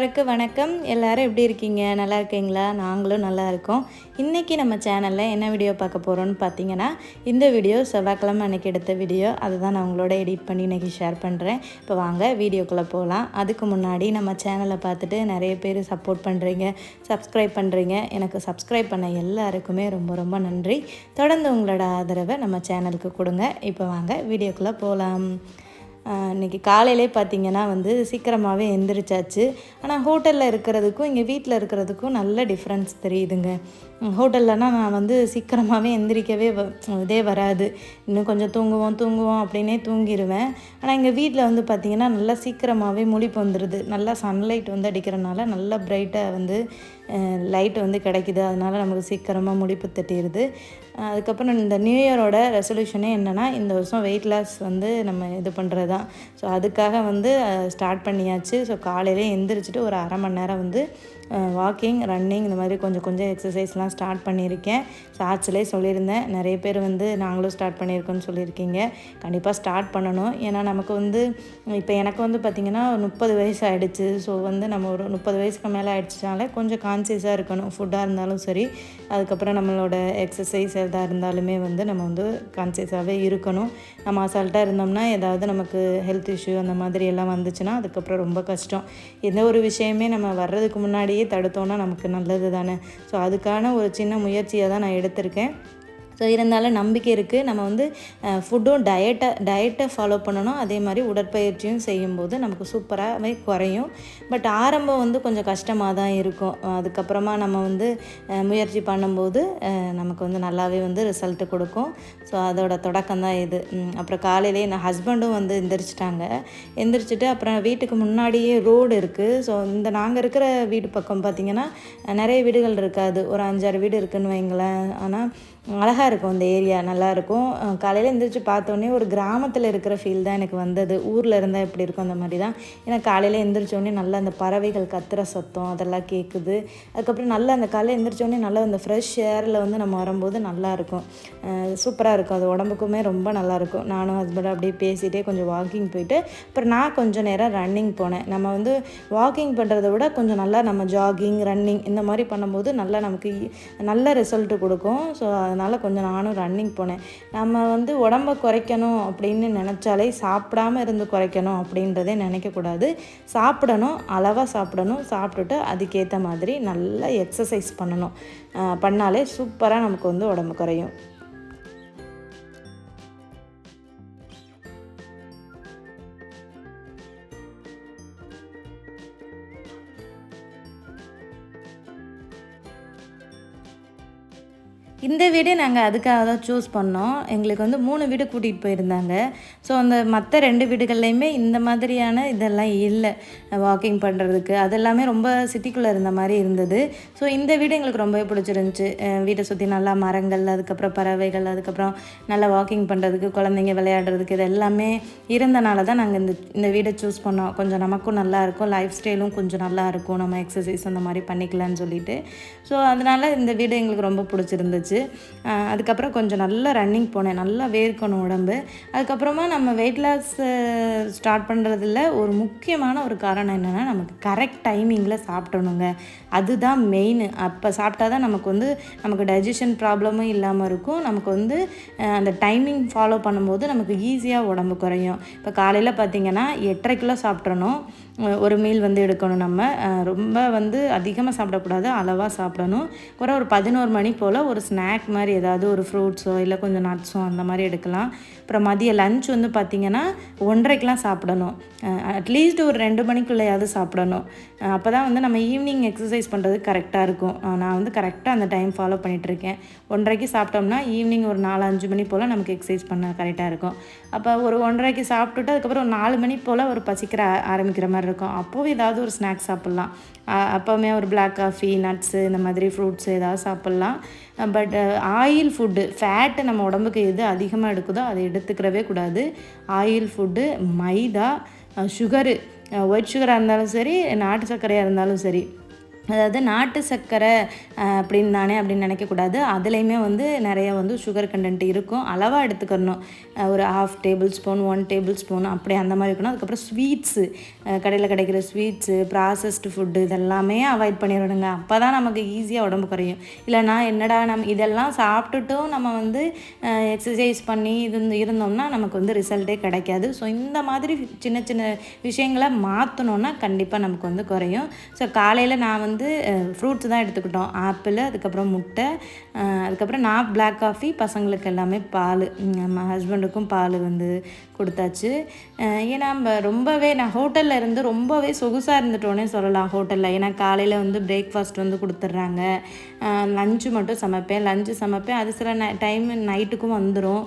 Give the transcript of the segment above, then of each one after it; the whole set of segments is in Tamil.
எல்லாருக்கும் வணக்கம். எல்லாரும் எப்படி இருக்கீங்க? நல்லா இருக்கீங்களா? நாங்களும் நல்லா இருக்கோம். இன்றைக்கி நம்ம சேனலில் என்ன வீடியோ பார்க்க போகிறோன்னு பார்த்தீங்கன்னா இந்த வீடியோ செவ்வாய்க்கிழமை அன்றைக்கி எடுத்த வீடியோ அதுதான் நான் உங்களோட எடிட் பண்ணி இன்றைக்கி ஷேர் பண்ணுறேன் இப்போ வாங்க வீடியோக்குள்ளே போகலாம். அதுக்கு முன்னாடி நம்ம சேனலை பார்த்துட்டு நிறைய பேர் சப்போர்ட் பண்ணுறீங்க சப்ஸ்கிரைப் பண்ணுறீங்க எனக்கு சப்ஸ்கிரைப் பண்ண எல்லாருக்குமே ரொம்ப ரொம்ப நன்றி. தொடர்ந்து உங்களோட ஆதரவை நம்ம சேனலுக்கு கொடுங்க. இப்போ வாங்க வீடியோக்குள்ளே போகலாம். இன்றைக்கி காலையிலே பார்த்தீங்கன்னா வந்து சீக்கிரமாகவே எந்திரிச்சாச்சு. ஆனால் ஹோட்டலில் இருக்கிறதுக்கும் இங்கே வீட்டில் இருக்கிறதுக்கும் நல்ல டிஃப்ரென்ஸ் தெரியுதுங்க. ஹோட்டல்லனா நான் வந்து சீக்கிரமாகவே எந்திரிக்கவே வ இதே வராது. இன்னும் கொஞ்சம் தூங்குவோம் தூங்குவோம் அப்படின்னே தூங்கிடுவேன் ஆனால் எங்கள் வீட்டில் வந்து பார்த்திங்கன்னா நல்லா சீக்கிரமாகவே முழிப்பு வந்துடுது நல்லா சன்லைட் வந்து அடிக்கிறனால நல்லா பிரைட்டாக வந்து லைட் வந்து கிடைக்குது. அதனால் நமக்கு சீக்கிரமாக முழிப்பு தட்டிடுது அதுக்கப்புறம் இந்த நியூ இயரோட ரெசல்யூஷனே என்னென்னா இந்த வருஷம் வெயிட் லாஸ் வந்து நம்ம இது பண்ணுறது தான் ஸோ அதுக்காக வந்து ஸ்டார்ட் பண்ணியாச்சு. ஸோ காலையிலே எந்திரிச்சிட்டு ஒரு அரை மணி நேரம் வந்து வாக்கிங் ரன்னிங் இந்த மாதிரி கொஞ்சம் கொஞ்சம் எக்ஸசைஸ்லாம் ஸ்டார்ட் பண்ணியிருக்கேன். ஷார்ட்ஸ்லேயே சொல்லியிருந்தேன். நிறைய பேர் வந்து நாங்களும் ஸ்டார்ட் பண்ணியிருக்கோன்னு சொல்லியிருக்கீங்க. கண்டிப்பாக ஸ்டார்ட் பண்ணணும். ஏன்னா நமக்கு வந்து இப்போ எனக்கு வந்து பார்த்திங்கன்னா முப்பது வயசு ஆகிடுச்சு ஸோ வந்து நம்ம ஒரு முப்பது வயசுக்கு மேலே ஆகிடுச்சினாலே கொஞ்சம் கான்சியஸாக இருக்கணும். ஃபுட்டாக இருந்தாலும் சரி. அதுக்கப்புறம் நம்மளோட எக்ஸசைஸ் எதாக இருந்தாலுமே வந்து நம்ம வந்து கான்சியஸாகவே இருக்கணும். நம்ம அசால்ட்டாக இருந்தோம்னா ஏதாவது நமக்கு ஹெல்த் இஷ்யூ அந்த மாதிரி எல்லாம் வந்துச்சுன்னா அதுக்கப்புறம் ரொம்ப கஷ்டம். எந்த ஒரு விஷயமே நம்ம வர்றதுக்கு முன்னாடியே தடுத்தோன்னா நமக்கு நல்லது தானே ஸோ அதுக்கான ஒரு சின்ன முயற்சியை தான் நான் எடுத்திருக்கேன். ஸோ இருந்தாலும் நம்பிக்கை இருக்குது நம்ம வந்து ஃபுட்டும் டயட்டை டயட்டை ஃபாலோ பண்ணணும். அதே மாதிரி உடற்பயிற்சியும் செய்யும்போது நமக்கு சூப்பராகவே குறையும். பட் ஆரம்பம் வந்து கொஞ்சம் கஷ்டமாக தான் இருக்கும். அதுக்கப்புறமா நம்ம வந்து முயற்சி பண்ணும்போது நமக்கு வந்து நல்லாவே வந்து ரிசல்ட்டு கொடுக்கும். ஸோ அதோட தொடக்கம் தான் இது. அப்புறம் காலையிலே என் ஹஸ்பண்டும் வந்து எந்திரிச்சிட்டாங்க. எந்திரிச்சிட்டு அப்புறம் வீட்டுக்கு முன்னாடியே ரோடு இருக்குது ஸோ இந்த நாங்கள் இருக்கிற வீடு பக்கம் பார்த்திங்கன்னா நிறைய வீடுகள் இருக்காது. ஒரு அஞ்சாறு வீடு இருக்குதுன்னு வைங்களேன். ஆனால் அழகாக இருக்கும் அந்த ஏரியா நல்லாயிருக்கும். காலையில் எழுந்திரிச்சு பார்த்தோன்னே ஒரு கிராமத்தில் இருக்கிற ஃபீல் தான் எனக்கு வந்தது. ஊரில் இருந்தால் எப்படி இருக்கும் அந்த மாதிரி தான். ஏன்னா காலையில் எழுந்திரிச்சோடனே நல்லா அந்த பறவைகள் கத்துற சத்தம் அதெல்லாம் கேட்குது அதுக்கப்புறம் நல்லா அந்த காலையில் எழுந்திரிச்சோடனே நல்லா அந்த ஃப்ரெஷ் ஏரில் வந்து நம்ம வரும்போது நல்லாயிருக்கும். சூப்பராக இருக்கும் அது உடம்புக்குமே ரொம்ப நல்லாயிருக்கும். நானும் ஹஸ்பண்டும் அப்படியே பேசிகிட்டே கொஞ்சம் வாக்கிங் போயிட்டு அப்புறம் நான் கொஞ்சம் நேரம் ரன்னிங் போனேன். நம்ம வந்து வாக்கிங் பண்ணுறத விட கொஞ்சம் நல்லா நம்ம ஜாகிங் ரன்னிங் இந்த மாதிரி பண்ணும்போது நல்லா நமக்கு நல்ல ரிசல்ட்டு கொடுக்கும். ஸோ அதனால் கொஞ்சம் நானும் ரன்னிங் போனேன். நம்ம வந்து உடம்ப குறைக்கணும் அப்படின்னு நினச்சாலே சாப்பிடாம இருந்து குறைக்கணும் அப்படின்றதே நினைக்கக்கூடாது சாப்பிடணும் அளவாக சாப்பிடணும் சாப்பிட்டுட்டு அதுக்கேற்ற மாதிரி நல்லா எக்ஸசைஸ் பண்ணணும். பண்ணாலே சூப்பராக நமக்கு வந்து உடம்பு குறையும். இந்த வீடு நாங்கள் அதுக்காக தான் சூஸ் பண்ணோம். எங்களுக்கு வந்து மூணு வீடு கூட்டிகிட்டு போயிருந்தாங்க. ஸோ அந்த மற்ற ரெண்டு வீடுகள்லையுமே இந்த மாதிரியான இதெல்லாம் இல்லை. வாக்கிங் பண்ணுறதுக்கு அதெல்லாமே ரொம்ப சிட்டிக்குள்ளே இருந்த மாதிரி இருந்தது. ஸோ இந்த வீடு எங்களுக்கு ரொம்பவே பிடிச்சிருந்துச்சி. வீட்டை சுற்றி நல்லா மரங்கள் அதுக்கப்புறம் பறவைகள் அதுக்கப்புறம் நல்லா வாக்கிங் பண்ணுறதுக்கு குழந்தைங்க விளையாடுறதுக்கு இது எல்லாமே இருந்தனால தான் நாங்கள் இந்த இந்த வீடை சூஸ் பண்ணோம். கொஞ்சம் நமக்கும் நல்லாயிருக்கும் லைஃப் ஸ்டைலும் கொஞ்சம் நல்லாயிருக்கும் நம்ம எக்ஸசைஸ் அந்த மாதிரி பண்ணிக்கலாம்னு சொல்லிட்டு. ஸோ அதனால் இந்த வீடு எங்களுக்கு ரொம்ப பிடிச்சிருந்துச்சு. அதுக்கப்புறம் கொஞ்சம் நல்லா ரன்னிங் போனேன். நல்லா வேர்க்கணும் உடம்பு. அதுக்கப்புறமா நம்ம வெயிட் லாஸ் ஸ்டார்ட் பண்ணுறதுல ஒரு முக்கியமான ஒரு காரணம் என்னென்னா நமக்கு கரெக்ட் டைமிங்கில் சாப்பிடணுங்க. அதுதான் மெயின் அப்போ சாப்பிட்டா தான் நமக்கு வந்து நமக்கு டைஜஷன் ப்ராப்ளமும் இல்லாமல் இருக்கும். நமக்கு வந்து அந்த டைமிங் ஃபாலோ பண்ணும்போது நமக்கு ஈஸியாக உடம்பு குறையும். இப்போ காலையில் பார்த்திங்கன்னா எட்டரை கிலோ சாப்பிட்றணும் ஒரு மீல் வந்து எடுக்கணும் நம்ம. ரொம்ப வந்து அதிகமாக சாப்பிடக்கூடாது அளவாக சாப்பிடணும். குறை ஒரு பதினோரு மணி போல் ஒரு ஸ்நாக் மாதிரி ஏதாவது ஒரு ஃப்ரூட்ஸோ இல்லை கொஞ்சம் நட்ஸோ அந்த மாதிரி எடுக்கலாம். அப்புறம் மதிய லஞ்ச் வந்து பார்த்திங்கன்னா ஒன்றரைக்கெலாம் சாப்பிடணும். அட்லீஸ்ட் ஒரு ரெண்டு மணிக்குள்ளேயாவது சாப்பிடணும். அப்போ தான் வந்து நம்ம ஈவினிங் எக்ஸசைஸ் பண்ணுறது கரெக்டாக இருக்கும். நான் வந்து கரெக்டாக அந்த டைம் ஃபாலோ பண்ணிகிட்ருக்கேன் ஒன்றரைக்கு சாப்பிட்டோம்னா ஈவினிங் ஒரு நாலு அஞ்சு மணி போல் நமக்கு எக்ஸசைஸ் பண்ண கரெக்டாக இருக்கும். அப்போ ஒரு ஒன்றரைக்கு சாப்பிட்டுட்டு அதுக்கப்புறம் ஒரு நாலு மணி போல் ஒரு பசிக்கிற ஆரம்பிக்கிற மாதிரி இருக்கும். அப்போது ஏதாவது ஒரு ஸ்நாக்ஸ் சாப்பிட்லாம். அப்போவுமே ஒரு பிளாக் காஃபி நட்ஸு இந்த மாதிரி ஃப்ரூட்ஸ் ஏதாவது சாப்பிட்லாம். பட் ஆயில் ஃபுட்டு ஃபேட்டு நம்ம உடம்புக்கு எது அதிகமாக எடுக்குதோ அதை எடுத்துக்கிறவே கூடாது. Oil food maida sugar white சுகராக இருந்தாலும் சரி நாட்டு சர்க்கரையாக இருந்தாலும் சரி. அதாவது நாட்டு சர்க்கரை அப்படின்னு தானே அப்படின்னு நினைக்கக்கூடாது. அதுலேயுமே வந்து நிறைய வந்து சுகர் கண்டென்ட் இருக்கும். அளவாக எடுத்துக்கணும் ஒரு half tablespoon one tablespoon அப்படி அந்த மாதிரி இருக்கணும். அதுக்கப்புறம் ஸ்வீட்ஸு கடையில் கிடைக்கிற ஸ்வீட்ஸு ப்ராசஸ்டு ஃபுட்டு இதெல்லாமே அவாய்ட் பண்ணிடணுங்க. அப்போ தான் நமக்கு ஈஸியாக உடம்பு குறையும். இல்லைனா என்னடா நம்ம இதெல்லாம் சாப்பிட்டுட்டும் நம்ம வந்து எக்ஸசைஸ் பண்ணி இது இருந்தோம்னா நமக்கு வந்து ரிசல்ட்டே கிடைக்காது. ஸோ இந்த மாதிரி சின்ன சின்ன விஷயங்களை மாற்றணுன்னா கண்டிப்பாக நமக்கு வந்து குறையும். ஸோ காலையில் நான் வந்து வந்து ஃப்ரூட்ஸ் தான் எடுத்துக்கிட்டோம். ஆப்பிள் அதுக்கப்புறம் முட்டை அதுக்கப்புறம் நான் பிளாக் காஃபி பசங்களுக்கு எல்லாமே பால் நம்ம ஹஸ்பண்டுக்கும் பால் வந்து கொடுத்தாச்சு. ஏன்னா நம்ம ரொம்பவே நான் ஹோட்டலில் இருந்து ரொம்பவே சொகுசாக இருந்துட்டோன்னே சொல்லலாம் ஹோட்டலில். ஏன்னா காலையில் வந்து பிரேக்ஃபாஸ்ட் வந்து கொடுத்துட்றாங்க. லஞ்சு மட்டும் சமைப்பேன். லஞ்சு சமைப்பேன். அது சில டைம் நைட்டுக்கும் வந்துடும்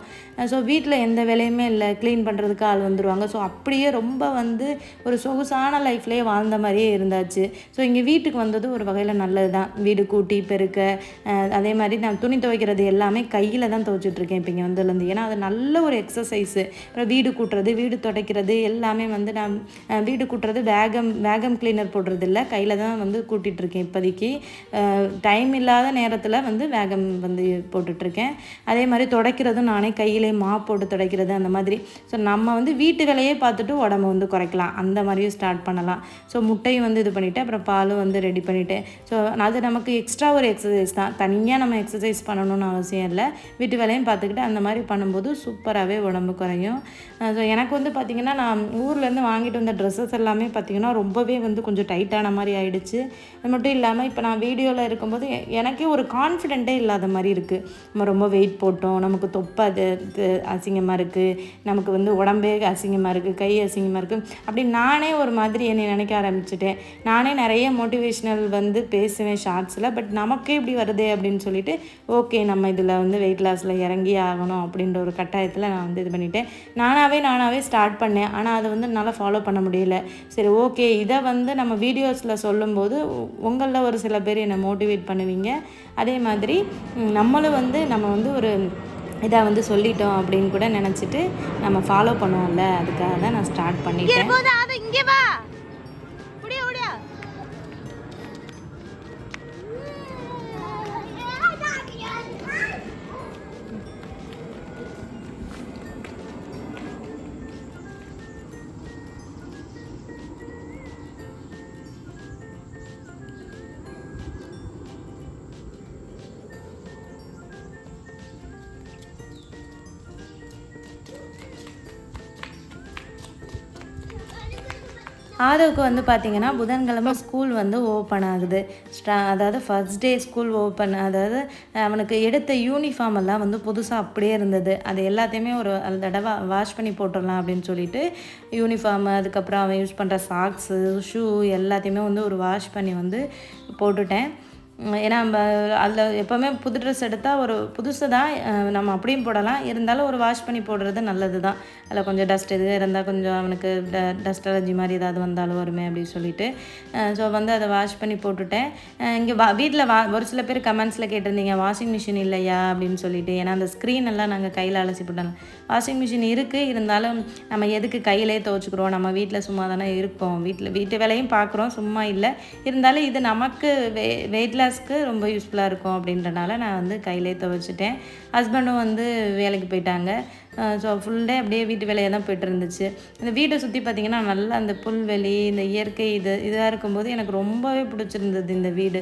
ஸோ வீட்டில் எந்த வேலையுமே இல்லை. க்ளீன் பண்ணுறதுக்கு ஆள் வந்துடுவாங்க ஸோ அப்படியே ரொம்ப வந்து ஒரு சொகுசான லைஃப்லேயே வாழ்ந்த மாதிரியே இருந்தாச்சு. ஸோ இங்கே வீட்டுக்கு வந்தது ஒரு வகையில் நல்லது தான் வீடு கூட்டி பெருக்க அதே மாதிரி நான் துணி துவைக்கிறது எல்லாமே கையில் தான் துவைச்சிட்ருக்கேன் இப்போ இங்கே வந்ததுலேருந்து ஏன்னா அது நல்ல ஒரு எக்ஸசைஸு அப்புறம் வீடு வீடு கூட்டுறது வீடு துடைக்கிறது எல்லாமே வந்து நான் வீடு கூட்டுறது வேகம் வேகம் கிளீனர் போடுறது இல்லை கையில் தான் வந்து கூட்டிகிட்ருக்கேன் இப்போதைக்கு. டைம் இல்லாத நேரத்தில் வந்து வேகம் வந்து போட்டுட்ருக்கேன் அதே மாதிரி துடைக்கிறதும் நானே கையிலே மா போட்டு துடைக்கிறது அந்த மாதிரி. ஸோ நம்ம வந்து வீட்டு வேலையே பார்த்துட்டு உடம்ப வந்து குறைக்கலாம். அந்த மாதிரியும் ஸ்டார்ட் பண்ணலாம். ஸோ முட்டையும் வந்து இது பண்ணிவிட்டு அப்புறம் பாலும் வந்து ரெடி பண்ணிவிட்டேன் ஸோ அது நமக்கு எக்ஸ்ட்ரா ஒரு எக்ஸசைஸ் தான். தனியாக நம்ம எக்ஸசைஸ் பண்ணணும்னு அவசியம் இல்லை. வீட்டு வேலையும் பார்த்துக்கிட்டு அந்த மாதிரி பண்ணும்போது சூப்பராகவே உடம்பு குறையும். ஸோ எனக்கு வந்து பார்த்திங்கன்னா நான் ஊர்லேருந்து வாங்கிட்டு வந்த ட்ரெஸ்ஸஸ் எல்லாமே பார்த்திங்கன்னா ரொம்பவே வந்து கொஞ்சம் டைட்டான மாதிரி ஆகிடுச்சு அது மட்டும் இல்லாமல் இப்போ நான் வீடியோவில் இருக்கும்போது எனக்கே ஒரு கான்ஃபிடென்ட்டே இல்லாத மாதிரி இருக்குது நம்ம ரொம்ப வெயிட் போட்டோம் நமக்கு தொப்பை அது அசிங்கமாக இருக்குது நமக்கு வந்து உடம்பே அசிங்கமாக இருக்குது கை அசிங்கமாக இருக்குது அப்படி நானே ஒரு மாதிரி என்னை நினைக்க ஆரம்பிச்சிட்டேன். நானே நிறைய மோட்டிவேஷ்னல் வந்து பேசுவேன் ஷார்ட்ஸில் பட் நமக்கே இப்படி வருதே அப்படின்னு சொல்லிட்டு ஓகே நம்ம இதில் வந்து வெயிட் லாஸில் இறங்கி ஆகணும் அப்படின்ற ஒரு கட்டாயத்தில் நான் வந்து இது பண்ணிட்டேன். நானாகவே நானாகவே ஸ்டார்ட் பண்ணேன். ஆனால் அதை வந்து என்னால் ஃபாலோ பண்ண முடியல. சரி ஓகே இதை வந்து நம்ம வீடியோஸில் சொல்லும்போது உங்களில் ஒரு சில பேர் என்னை மோட்டிவேட் பண்ணுவீங்க. அதே மாதிரி நம்மளும் வந்து நம்ம வந்து ஒரு இதை வந்து சொல்லிட்டோம் அப்படின்னு கூட நினச்சிட்டு நம்ம ஃபாலோ பண்ணுவோம்ல. அதுக்காக தான் நான் ஸ்டார்ட் பண்ணிட்டேன். ஆதவுக்கு வந்து பார்த்தீங்கன்னா புதன்கிழமை ஸ்கூல் வந்து ஓப்பன் ஆகுது. ஸ்டா அதாவது ஃபர்ஸ்ட் டே ஸ்கூல் ஓப்பன் அதாவது அவனுக்கு எடுத்த யூனிஃபார்ம் எல்லாம் வந்து புதுசாக அப்படியே இருந்தது. அது எல்லாத்தையுமே ஒரு அந்த தடவை வாஷ் பண்ணி போட்டுடலாம் அப்படின்னு சொல்லிட்டு யூனிஃபார்ம் அதுக்கப்புறம் அவன் யூஸ் பண்ணுற சாக்ஸு ஷூ எல்லாத்தையுமே வந்து ஒரு வாஷ் பண்ணி வந்து போட்டுட்டேன். ஏன்னா நம்ம அதில் எப்போவுமே புது ட்ரெஸ் எடுத்தால் ஒரு புதுசு தான் நம்ம அப்படியும் போடலாம். இருந்தாலும் ஒரு வாஷ் பண்ணி போடுறது நல்லது தான். அதில் கொஞ்சம் டஸ்ட் இது இருந்தால் கொஞ்சம் அவனுக்கு ட டஸ்ட் அலர்ஜி மாதிரி ஏதாவது வந்தாலும் வருமே அப்படின்னு சொல்லிட்டு. ஸோ வந்து அதை வாஷ் பண்ணி போட்டுட்டேன். இங்கே வா வீட்டில் வா ஒரு சில பேர் கமெண்ட்ஸில் கேட்டிருந்தீங்க வாஷிங் மிஷின் இல்லையா? அப்படின்னு சொல்லிட்டு. ஏன்னா அந்த ஸ்க்ரீன் எல்லாம் நாங்கள் கையில் அலசி போட்டோம் வாஷிங் மிஷின் இருக்குது இருந்தாலும் நம்ம எதுக்கு கையிலே துவச்சிக்கிறோம்? நம்ம வீட்டில் சும்மா தானே இருக்கோம். வீட்டில் வீட்டு வேலையும் பார்க்குறோம் சும்மா இல்லை. இருந்தாலும் இது நமக்கு வெ வெயிட்டில் லாஸ்க்கு ரொம்ப யூஸ்ஃபுல்லாக இருக்கும் அப்படின்றனால நான் வந்து கையிலே துவைச்சிட்டேன். ஹஸ்பண்டும் வந்து வேலைக்கு போயிட்டாங்க. ஸோ ஃபுல் டே அப்படியே வீட்டு வேலையாக தான் போயிட்டு இருந்துச்சு இந்த வீட்டை சுற்றி பார்த்திங்கன்னா நல்லா அந்த புல்வெளி இந்த இயற்கை இது இதாக இருக்கும்போது எனக்கு ரொம்பவே பிடிச்சிருந்தது இந்த வீடு.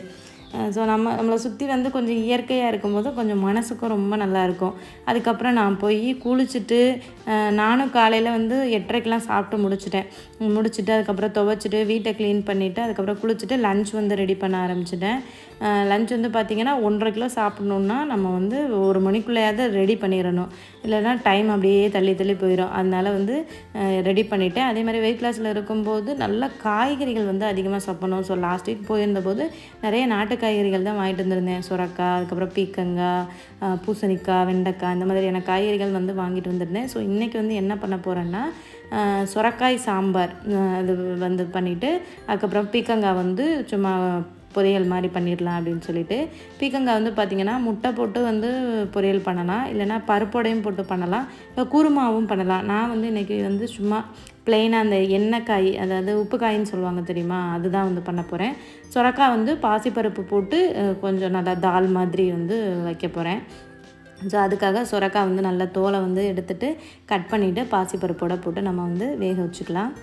ஸோ நம்ம நம்மளை சுற்றி வந்து கொஞ்சம் இயற்கையாக இருக்கும்போது கொஞ்சம் மனசுக்கும் ரொம்ப நல்லாயிருக்கும். அதுக்கப்புறம் நான் போய் குளிச்சுட்டு நானும் காலையில் வந்து எட்டரைக்கெலாம் சாப்பிட்டு முடிச்சிட்டேன். முடிச்சுட்டு அதுக்கப்புறம் துவைச்சிட்டு வீட்டை க்ளீன் பண்ணிவிட்டு அதுக்கப்புறம் குளிச்சுட்டு லஞ்ச் வந்து ரெடி பண்ண ஆரம்பிச்சிட்டேன். லஞ்ச் வந்து பார்த்திங்கன்னா ஒன்றரை கிலோ சாப்பிட்ணுன்னா நம்ம வந்து ஒரு மணிக்குள்ளேயாவது ரெடி பண்ணிடணும். இல்லைன்னா டைம் அப்படியே தள்ளி தள்ளி போயிடும். அதனால் வந்து ரெடி பண்ணிவிட்டேன் அதே மாதிரி வெயிட் லாஸில் இருக்கும்போது நல்ல காய்கறிகள் வந்து அதிகமாக சாப்பிடணும். ஸோ லாஸ்ட் வீக் போயிருந்தபோது நிறைய நாட்டு காய்கறிகள் தான் வாங்கிட்டு வந்திருந்தேன். சுரக்காய் அதுக்கப்புறம் பீக்கங்காய் பூசணிக்காய் வெண்டைக்காய் இந்த மாதிரியான காய்கறிகள் வந்து வாங்கிட்டு வந்திருந்தேன். ஸோ இன்றைக்கி வந்து என்ன பண்ண போகிறேன்னா சுரக்காய் சாம்பார் அது வந்து பண்ணிவிட்டு அதுக்கப்புறம் பீக்கங்காய் வந்து சும்மா பொரியல் மாதிரி பண்ணிடலாம் அப்படின்னு சொல்லிட்டு பீக்கங்காய் வந்து பார்த்திங்கன்னா முட்டை போட்டு வந்து பொரியல் பண்ணலாம். இல்லைன்னா பருப்போடையும் போட்டு பண்ணலாம். இல்லை குருமாவும் பண்ணலாம். நான் வந்து இன்றைக்கி வந்து சும்மா பிளெயினாக அந்த எண்ணெய் காய் அதாவது உப்பு காயின்னு சொல்லுவாங்க தெரியுமா? அதுதான் வந்து பண்ண போகிறேன் சுரக்காய் வந்து பாசிப்பருப்பு போட்டு கொஞ்சம் நல்லா தால் மாதிரி வந்து வைக்க போகிறேன் ஸோ அதுக்காக சுரக்காய் வந்து நல்லா தோலை வந்து எடுத்துட்டு கட் பண்ணிவிட்டு பாசிப்பருப்போட போட்டு நம்ம வந்து வேக வச்சுக்கலாம்.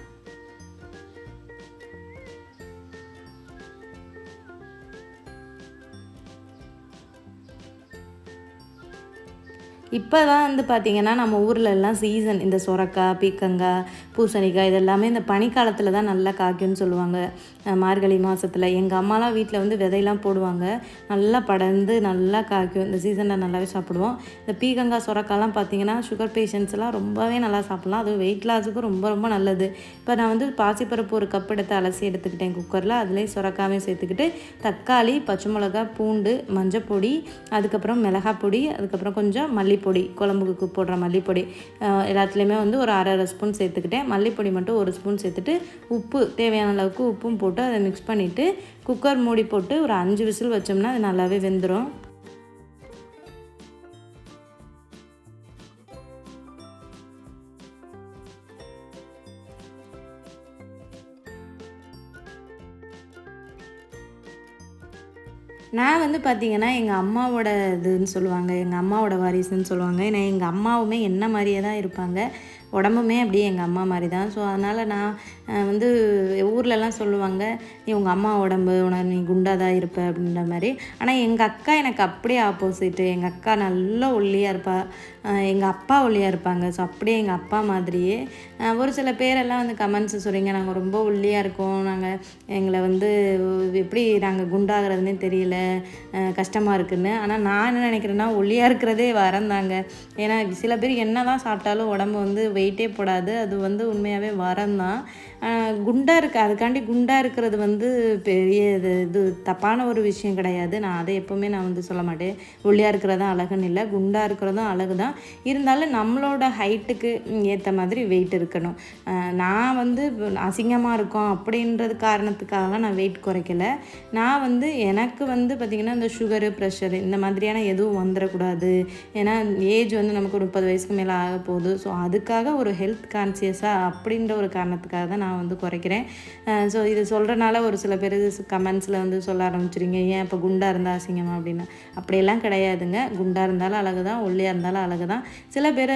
இப்போ தான் வந்து பார்த்திங்கன்னா நம்ம ஊரில் எல்லாம் சீசன் இந்த சுரக்காய் பீக்கங்காய் பூசணிக்காய் இதெல்லாமே இந்த பனிக்காலத்தில் தான் நல்லா காய்க்கும்னு சொல்லுவாங்க. மார்கழி மாதத்தில் எங்கள் அம்மாலாம் வீட்டில் வந்து விதையெல்லாம் போடுவாங்க. நல்லா படர்ந்து நல்லா காய்க்கும். இந்த சீசனில் நல்லாவே சாப்பிடுவோம். இந்த பீகங்காய் சுரக்காய்லாம் பார்த்தீங்கன்னா சுகர் பேஷண்ட்ஸ்லாம் ரொம்பவே நல்லா சாப்பிட்லாம். அதுவும் வெயிட் லாஸுக்கும் ரொம்ப ரொம்ப நல்லது. இப்போ நான் வந்து பாசிப்பருப்பு ஒரு கப் எடுத்து அலசி எடுத்துக்கிட்டேன் குக்கரில் அதுலேயும் சுரக்காவையும் சேர்த்துக்கிட்டு தக்காளி பச்சை மிளகா பூண்டு மஞ்சப்பொடி அதுக்கப்புறம் மிளகாய் பொடி அதுக்கப்புறம் கொஞ்சம் மல்லிப்பொடி குழம்புக்கு போடுற மல்லிப்பொடி. எல்லாத்துலேயுமே வந்து ஒரு அரை அரை ஸ்பூன் சேர்த்துக்கிட்டேன். மல்லிப்பொடி மட்டும் ஒரு ஸ்பூன் சேர்த்துட்டு உப்பு தேவையான அளவுக்கு உப்பும் போட்டு அதை மிக்ஸ் பண்ணிவிட்டு குக்கர் மூடி போட்டு ஒரு அஞ்சு விசில் வச்சோம்னா அது நல்லாவே வெந்துடும் நான் வந்து பார்த்திங்கன்னா எங்கள் அம்மாவோட இதுன்னு சொல்லுவாங்க எங்கள் அம்மாவோட வாரிசுன்னு சொல்லுவாங்க. ஏன்னா எங்கள் அம்மாவுமே என்ன மாதிரியே தான் இருப்பாங்க. உடம்புமே அப்படியே எங்கள் அம்மா மாதிரி தான் ஸோ அதனால் நான் வந்து ஊர்லலாம் சொல்லுவாங்க நீ உங்கள் அம்மா உடம்பு உன நீ குண்டாக தான் இருப்ப அப்படின்ற மாதிரி. ஆனால் எங்கள் அக்கா எனக்கு அப்படியே ஆப்போசிட்டு எங்கள் அக்கா நல்லா ஒல்லியாக இருப்பா. எங்கள் அப்பா ஒல்லியாக இருப்பாங்க. ஸோ அப்படியே எங்கள் அப்பா மாதிரியே. ஒரு சில பேரெல்லாம் வந்து கமெண்ட்ஸ் சொல்கிறீங்க நாங்கள் ரொம்ப ஒல்லியாக இருக்கோம். நாங்கள் எங்களை வந்து எப்படி நாங்கள் குண்டாகிறதுனே தெரியல. கஷ்டமாக இருக்குதுன்னு ஆனால் நான் என்ன நினைக்கிறேன்னா ஒல்லியாக இருக்கிறதே வரந்தாங்க ஏன்னா சில பேர் என்ன தான் சாப்பிட்டாலும் உடம்பு வந்து வெயிட்டே போடாது. அது வந்து உண்மையாகவே வரந்தான் குண்டாக இருக்க அதுக்காண்டி குண்டாக இருக்கிறது வந்து பெரிய இது இது தப்பான ஒரு விஷயம் கிடையாது. நான் அதை எப்போவுமே நான் வந்து சொல்ல மாட்டேன். ஒல்லியாக இருக்கிறதும் அழகுன்னு இல்லை. குண்டாக இருக்கிறதும் அழகு தான் இருந்தாலும் நம்மளோட ஹைட்டுக்கு ஏற்ற மாதிரி வெயிட் இருக்கணும். நான் வந்து அசிங்கமாக இருக்கோம் அப்படின்றது காரணத்துக்காகலாம் நான் வெயிட் குறைக்கல. நான் வந்து எனக்கு வந்து பார்த்திங்கன்னா இந்த சுகரு ப்ரெஷரு இந்த மாதிரியான எதுவும் வந்துடக்கூடாது ஏன்னா ஏஜ் வந்து நமக்கு ஒரு முப்பது வயசுக்கு மேலே ஆக போகுது ஸோ அதுக்காக ஒரு ஹெல்த் கான்சியஸாக அப்படின்ற ஒரு காரணத்துக்காக தான் நான் நான் வந்து குறைக்கிறேன். ஸோ இது சொல்கிறனால ஒரு சில பேர் கமெண்ட்ஸில் வந்து சொல்ல ஆரம்பிச்சிருங்க ஏன் இப்போ குண்டாக இருந்தால் அசிங்கமா? அப்படின்னு. அப்படியெல்லாம் கிடையாதுங்க. குண்டாக இருந்தாலும் அழகு தான் ஒல்லியாக இருந்தாலும் அழகு தான் சில பேர்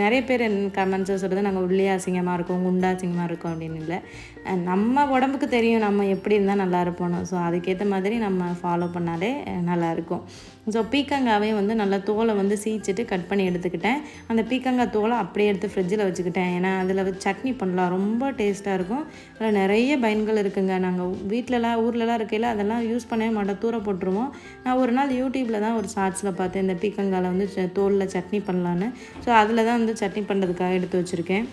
நிறைய பேர் கமெண்ட்ஸை சொல்கிறது நாங்கள் ஒல்லியாக அசிங்கமாக இருக்கோம் குண்டா அசிங்கமாக இருக்கோம் அப்படின்னு இல்லை. நம்ம உடம்புக்கு தெரியும் நம்ம எப்படி இருந்தால் நல்லா இருப்போம் ஸோ அதுக்கேற்ற மாதிரி நம்ம ஃபாலோ பண்ணாலே நல்லாயிருக்கும் ஸோ பீக்கங்காவே வந்து நல்லா தோலை வந்து சீச்சிட்டு கட் பண்ணி எடுத்துக்கிட்டேன். அந்த பீக்கங்காய் தோலை அப்படியே எடுத்து ஃப்ரிட்ஜில் வச்சுக்கிட்டேன். ஏன்னா அதில் சட்னி பண்ணலாம். ரொம்ப டேஸ்ட்டாக இருக்கும். அதில் நிறைய பயன்கள் இருக்குங்க. நாங்கள் வீட்டிலலாம் ஊர்லலாம் இருக்கையில் அதெல்லாம் யூஸ் பண்ணவே மாட்டோம். தூர போட்டுருவோம். நான் ஒரு நாள் யூடியூப்பில் தான் ஒரு ஷார்ட்ஸில் பார்த்தேன். இந்த பீக்கங்காயில் வந்து ச- தோலில் சட்னி பண்ணலான்னு. ஸோ அதில் தான் வந்து சட்னி பண்ணுறதுக்காக எடுத்து வச்சுருக்கேன்.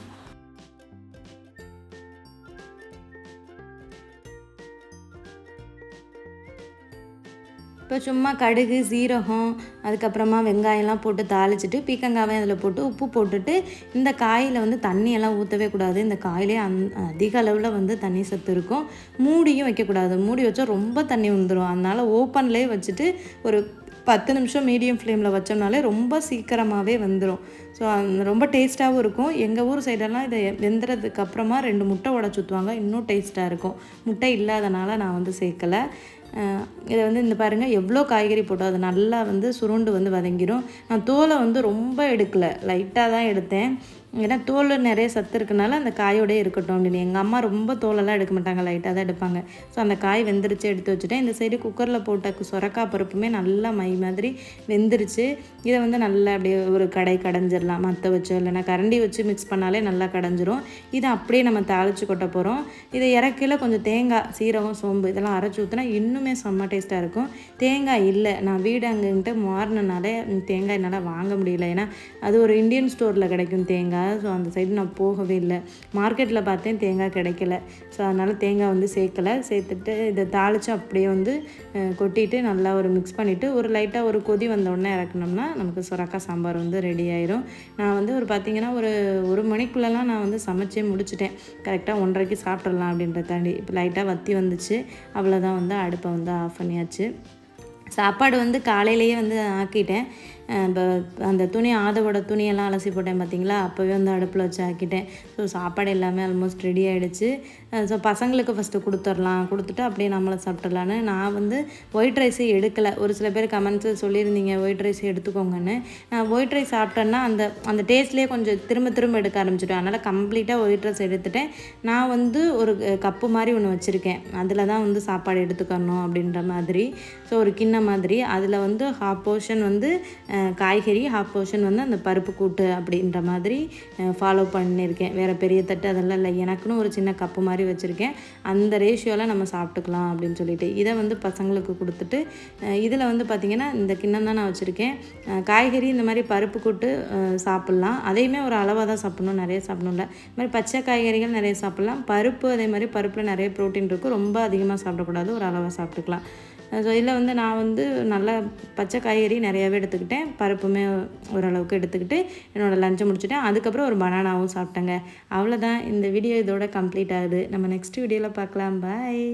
இப்போ சும்மா கடுகு சீரகம் அதுக்கப்புறமா வெங்காயம்லாம் போட்டு தாளிச்சிட்டு பீக்கங்காவையும் அதில் போட்டு உப்பு போட்டுட்டு இந்த காயில் வந்து தண்ணியெல்லாம் ஊற்றவே கூடாது. இந்த காயிலே அந் அதிக அளவில் வந்து தண்ணி சத்து இருக்கும். மூடியும் வைக்கக்கூடாது. மூடி வச்சா ரொம்ப தண்ணி வந்துடும் அதனால் ஓப்பன்லேயே வச்சுட்டு ஒரு பத்து நிமிஷம் மீடியம் ஃப்ளேமில் வச்சோம்னாலே ரொம்ப சீக்கிரமாகவே வந்துடும் ஸோ ரொம்ப டேஸ்ட்டாகவும் இருக்கும். எங்கள் ஊர் சைடெல்லாம் இதை வெந்துறதுக்கு அப்புறமா ரெண்டு முட்டை உடச்சி ஊற்றுவாங்க இன்னும் டேஸ்ட்டாக இருக்கும். முட்டை இல்லாதனால நான் வந்து சேர்க்கலை. இதை வந்து இந்த பாருங்கள் எவ்வளோ காய்கறி போட்டோம் அது நல்லா வந்து சுருண்டு வந்து வதங்கிடும் நான் தோலை வந்து ரொம்ப எடுக்கலை லைட்டாக தான் எடுத்தேன். ஏன்னா தோல் நிறைய சத்து இருக்கனால அந்த காயோடே இருக்கட்டும் அப்படின்னு. எங்கள் அம்மா ரொம்ப தோலெல்லாம் எடுக்க மாட்டாங்க. லைட்டாக தான் எடுப்பாங்க. ஸோ அந்த காய் வெந்துருச்சு எடுத்து வச்சுட்டேன். இந்த சைடு குக்கரில் போட்ட சுரக்கா பருப்புமே நல்லா மை மாதிரி வெந்துருச்சு. இதை வந்து நல்லா அப்படியே ஒரு கடை கடைஞ்சிடலாம். மற்ற வச்சு இல்லைன்னா கரண்டி வச்சு மிக்ஸ் பண்ணாலே நல்லா கடைஞ்சிரும். இதை அப்படியே நம்ம தாளித்து கொட்ட போகிறோம் இதை இறக்கையில் கொஞ்சம் தேங்காய் சீரகம் சோம்பு இதெல்லாம் அரைச்சி ஊற்றினா இன்னுமே செம்ம டேஸ்ட்டாக இருக்கும். தேங்காய் இல்லை. நான் வீடு அங்கன்ட்டு மாறினனால தேங்காய் என்னால் வாங்க முடியல. ஏன்னா அது ஒரு இந்தியன் ஸ்டோரில் கிடைக்கும் தேங்காய். ஸோ அந்த சைடு நான் போகவே இல்லை. மார்க்கெட்டில் பார்த்தேன் தேங்காய் கிடைக்கல. ஸோ அதனால் தேங்காய் வந்து சேர்க்கலை. சேர்த்துட்டு இதை தாளித்து அப்படியே வந்து கொட்டிட்டு நல்லா ஒரு மிக்ஸ் பண்ணிவிட்டு ஒரு லைட்டாக ஒரு கொதி வந்த உடனே இறக்குனோம்னா நமக்கு சுரக்காய் சாம்பார் வந்து ரெடி ஆயிரும். நான் வந்து ஒரு பார்த்திங்கன்னா ஒரு ஒரு மணிக்குள்ளெல்லாம் நான் வந்து சமைச்சே முடிச்சிட்டேன். கரெக்டாக ஒன்றரைக்கு சாப்பிட்றலாம் அப்படின்ற தாண்டி இப்போ லைட்டாக வத்தி வந்துச்சு. அவ்வளோதான் வந்து அடுப்பை வந்து ஆஃப் பண்ணியாச்சு. சாப்பாடு வந்து காலையிலேயே வந்து ஆக்கிட்டேன். அந்த துணி ஆதவோட துணியெல்லாம் அலசி போட்டேன் பார்த்தீங்களா அப்போவே வந்து அடுப்பில் வச்சு ஆக்கிட்டேன். ஸோ சாப்பாடு எல்லாமே ஆல்மோஸ்ட் ரெடி ஆகிடுச்சு ஸோ பசங்களுக்கு ஃபஸ்ட்டு கொடுத்துர்லாம் கொடுத்துட்டு அப்படியே நம்மளும் சாப்பிட்றலான்னு நான் வந்து ஒயிட் ரைஸே எடுக்கலை. ஒரு சில பேர் கமெண்ட்ஸு சொல்லியிருந்தீங்க ஒயிட் ரைஸ் எடுத்துக்கோங்கன்னு. நான் ஒயிட் ரைஸ் சாப்பிட்டேன்னா அந்த அந்த டேஸ்ட்லேயே கொஞ்சம் திரும்ப திரும்ப எடுக்க ஆரம்பிச்சிட்டேன். அதனால் கம்ப்ளீட்டாக ஒயிட் ரைஸ் எடுத்துட்டேன். நான் வந்து ஒரு கப்பு மாதிரி ஒன்று வச்சுருக்கேன். அதில் தான் வந்து சாப்பாடு எடுத்துக்கணும் அப்படின்ற மாதிரி. ஸோ ஒரு கிண்ண மாதிரி. அதில் வந்து ஹாஃப் போர்ஷன் வந்து காய்கறி ஹாஃப் போர்ஷன் வந்து அந்த பருப்பு கூட்டு அப்படின்ற மாதிரி ஃபாலோ பண்ணியிருக்கேன். வேறு பெரிய தட்டு அதெல்லாம் இல்லை. எனக்குன்னு ஒரு சின்ன கப்பு மாதிரி வச்சுருக்கேன். அந்த ரேஷியோவில் நம்ம சாப்பிட்டுக்கலாம் அப்படின்னு சொல்லிட்டு. இதை வந்து பசங்களுக்கு கொடுத்துட்டு இதில் வந்து பார்த்திங்கன்னா இந்த கிண்ணம் தான் நான் வச்சுருக்கேன். காய்கறி இந்த மாதிரி பருப்பு கூட்டு சாப்பிட்லாம். அதையுமே ஒரு அளவாக தான் சாப்பிடணும். நிறைய சாப்பிடணும்ல இது மாதிரி பச்சை காய்கறிகள் நிறைய சாப்பிட்லாம். பருப்பு அதே மாதிரி பருப்பில் நிறைய ப்ரோட்டீன் இருக்கும் ரொம்ப அதிகமாக சாப்பிடக்கூடாது. ஒரு அளவாக சாப்பிட்டுக்கலாம். ஸோ இதில் வந்து நான் வந்து நல்லா பச்சை காய்கறி நிறையாவே எடுத்துக்கிட்டேன். பருப்புமே ஓரளவுக்கு எடுத்துக்கிட்டு என்னோடய லஞ்சை முடிச்சுட்டேன். அதுக்கப்புறம் ஒரு பனானாவும் சாப்பிட்டேங்க. அவ்வளோதான் இந்த வீடியோ இதோட கம்ப்ளீட் ஆகுது. நம்ம நெக்ஸ்ட் வீடியோவில் பார்க்கலாம். பாய்